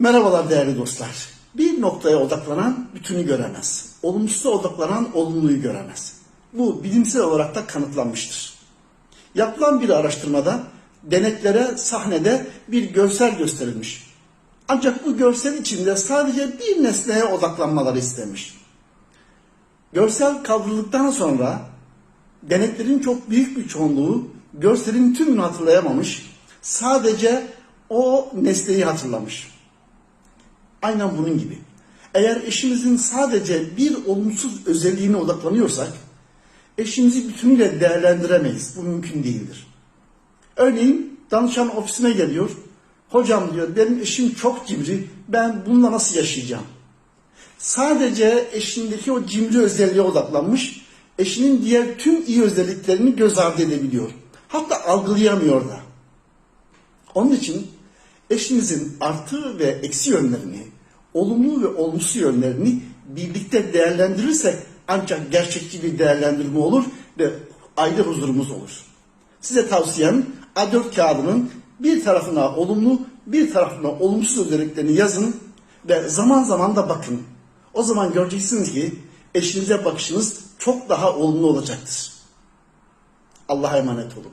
Merhabalar değerli dostlar. Bir noktaya odaklanan bütünü göremez. Olumsuza odaklanan olumluyu göremez. Bu bilimsel olarak da kanıtlanmıştır. Yapılan bir araştırmada deneklere sahnede bir görsel gösterilmiş. Ancak bu görsel içinde sadece bir nesneye odaklanmaları istemiş. Görsel kaldırıldıktan sonra deneklerin çok büyük bir çoğunluğu görselin tümünü hatırlayamamış. Sadece o nesneyi hatırlamış. Aynen bunun gibi. Eğer eşimizin sadece bir olumsuz özelliğine odaklanıyorsak, eşimizi bütünüyle değerlendiremeyiz. Bu mümkün değildir. Örneğin danışan ofisime geliyor. Hocam diyor benim eşim çok cimri. Ben bununla nasıl yaşayacağım? Sadece eşindeki o cimri özelliğe odaklanmış. Eşinin diğer tüm iyi özelliklerini göz ardı edebiliyor. Hatta algılayamıyor da. Onun için eşinizin artı ve eksi yönlerini, olumlu ve olumsuz yönlerini birlikte değerlendirirsek ancak gerçekçi bir değerlendirme olur ve aile huzurumuz olur. Size tavsiyem A4 kağıdının bir tarafına olumlu, bir tarafına olumsuz özelliklerini yazın ve zaman zaman da bakın. O zaman göreceksiniz ki eşinize bakışınız çok daha olumlu olacaktır. Allah'a emanet olun.